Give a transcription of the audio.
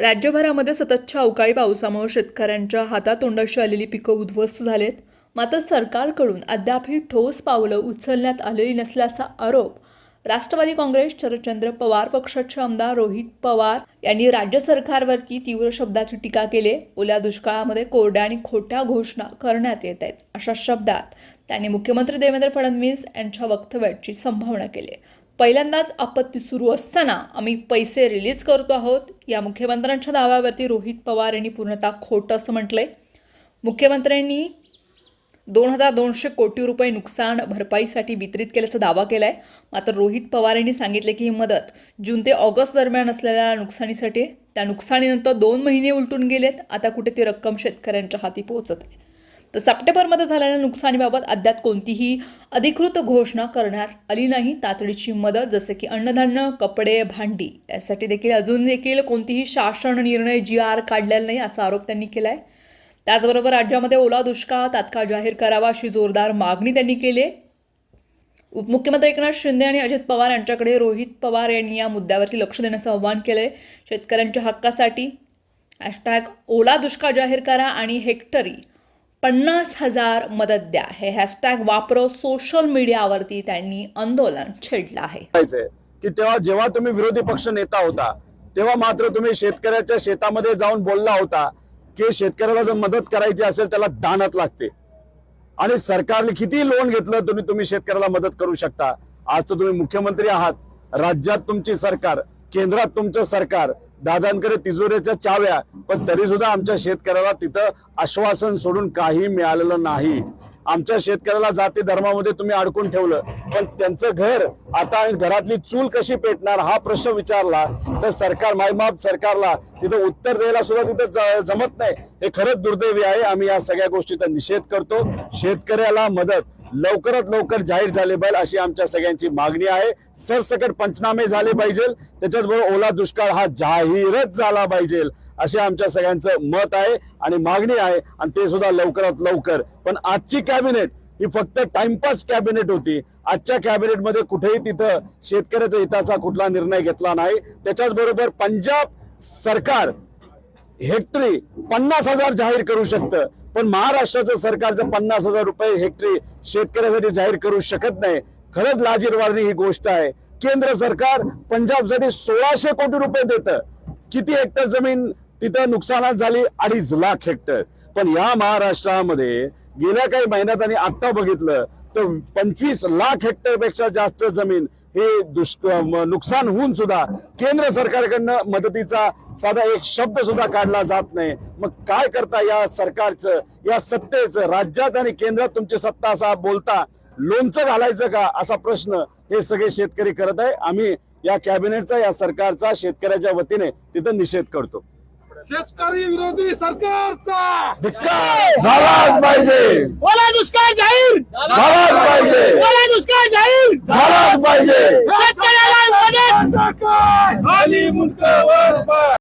राज्यभरामध्ये सततच्या अवकाळी पावसामुळे शेतकऱ्यांच्या हातातोंडाशी आलेली पिकं उद्ध्वस्त झालेत. मात्र सरकारकडून अद्यापही ठोस पावलं उचलण्यात आलेली नसल्याचा आरोप राष्ट्रवादी काँग्रेस शरदचंद्र पवार पक्षाचे आमदार रोहित पवार यांनी राज्य सरकारवरती तीव्र शब्दाची टीका केली. ओल्या दुष्काळामध्ये कोरड्या आणि खोट्या घोषणा करण्यात येत आहेत अशा शब्दात त्यांनी मुख्यमंत्री देवेंद्र फडणवीस यांच्या वक्तव्याची संभावना केली. पहिल्यांदाच आपत्ती सुरू असताना आम्ही पैसे रिलीज करतो आहोत. या मुख्यमंत्र्यांच्या दाव्यावरती रोहित पवार यांनी पूर्णतः खोटं असं म्हटलंय. मुख्यमंत्र्यांनी दोन हजार दोनशे कोटी रुपये नुकसान भरपाईसाठी वितरित केल्याचा दावा केला आहे मात्र रोहित पवार यांनी सांगितले की ही मदत जून ते ऑगस्ट दरम्यान असलेल्या नुकसानीसाठी त्या नुकसानीनंतर दोन महिने उलटून गेलेत. आता कुठे ती रक्कम शेतकऱ्यांच्या हाती पोहोचत आहे? तर सप्टेंबरमध्ये झालेल्या नुकसानीबाबत अद्याप कोणतीही अधिकृत घोषणा करण्यात आली नाही. तातडीची मदत जसे की अन्नधान्य कपडे भांडी यासाठी देखील अजून देखील कोणतीही शासन निर्णय जी आर काढलेला नाही असा आरोप त्यांनी केला आहे त्याचबरोबर राज्यामध्ये ओला दुष्काळ तात्काळ जाहीर करावा अशी जोरदार मागणी त्यांनी केली आहे उपमुख्यमंत्री एकनाथ शिंदे आणि अजित पवार यांच्याकडे रोहित पवार यांनी या मुद्द्यावरती लक्ष देण्याचं आवाहन आहे शेतकऱ्यांच्या हक्कासाठी. हॅशटॅग ओला दुष्काळ जाहीर करा आणि हेक्टरी पन्नास हजार मदत द्या. हे हॅशटॅग वापरत सोशल मीडियावरती त्यांनी आंदोलन छेडलं आहे. की तेव्हा जेव्हा तुम्ही विरोधी पक्ष नेता होता तेव्हा मात्र तुम्ही शेतकऱ्याच्या शेतामध्ये जाऊन बोलला होता की शेतकऱ्याला जर मदत करायची असेल त्याला दानत लागते. आणि सरकारने किती लोन घेतलं तुम्ही तुम्ही शेतकऱ्याला मदत करू शकता. आज तर तुम्ही मुख्यमंत्री आहात. राज्यात तुमची सरकार केंद्रात तुमचं सरकार दादांकडे तिजोऱ्याच्या चाव्या पण तरी सुद्धा आमच्या शेतकऱ्याला तिथं आश्वासन सोडून काही मिळालेलं नाही. आमच्या शेतकऱ्याला जाती धर्मामध्ये तुम्ही अडकून ठेवलं पण त्यांचं घर आता घरातली चूल कशी पेटणार हा प्रश्न विचारला तर सरकार मायमाप सरकारला तिथं उत्तर द्यायला सुद्धा तिथं ज- जमत नाही. हे खरंच दुर्दैवी आहे. आम्ही या सगळ्या गोष्टीचा निषेध करतो. शेतकऱ्याला मदत लवकरात लवकर जाहीर झाले पाहिजे अशी आमच्या सगळ्यांची मागणी आहे. सरसकट पंचनामे झाले पाहिजे. त्याच्याचबरोबर ओला दुष्काळ हा जाहीरच झाला पाहिजे असे आमच्या सगळ्यांचं मत आहे आणि मागणी आहे आणि ते सुद्धा लवकरात लवकर. पण आजची कॅबिनेट ही फक्त टाइमपास कॅबिनेट होती. आजच्या कॅबिनेटमध्ये कुठेही तिथं शेतकऱ्याच्या हिताचा कुठला निर्णय घेतला नाही. त्याच्याच बरोबर पंजाब सरकार हेक्टरी पन्नास हजार जाहीर करू शकतं. पण महाराष्ट्राचं सरकारचं पन्नास हजार रुपये हेक्टरी शेतकऱ्यासाठी जाहीर करू शकत नाही खरंच लाजीरवाणी ही गोष्ट आहे. केंद्र सरकार पंजाबसाठी सोळाशे कोटी रुपये देतं. किती हेक्टर जमीन तिथं नुकसानात झाली? अडीच लाख हेक्टर. पण या महाराष्ट्रामध्ये गेल्या काही महिन्यात आणि आता बघितलं तर पंचवीस लाख हेक्टरपेक्षा जास्त जमीन हे दुष्क नुकसान होऊन सुद्धा केंद्र सरकारकडनं मदतीचा साधा एक शब्द सुद्धा काढला जात नाही. मग काय करता या सरकारचं या सत्तेचं राज्यात आणि केंद्रात तुमची सत्ता असा बोलता लोणचं घालायचं का असा प्रश्न हे सगळे शेतकरी करत आहे. आम्ही या कॅबिनेटचा या सरकारचा शेतकऱ्याच्या वतीने तिथं निषेध करतो. शेतकरी विरोधी सरकारचा! धिक्कार! झालाच पाहिजे. ओला दुष्काळ जाहीर! झालाच पाहिजे. ओला दुष्काळ जाहीर! झालाच पाहिजे. शेतकऱ्याला मदत! मुंडकावर पाय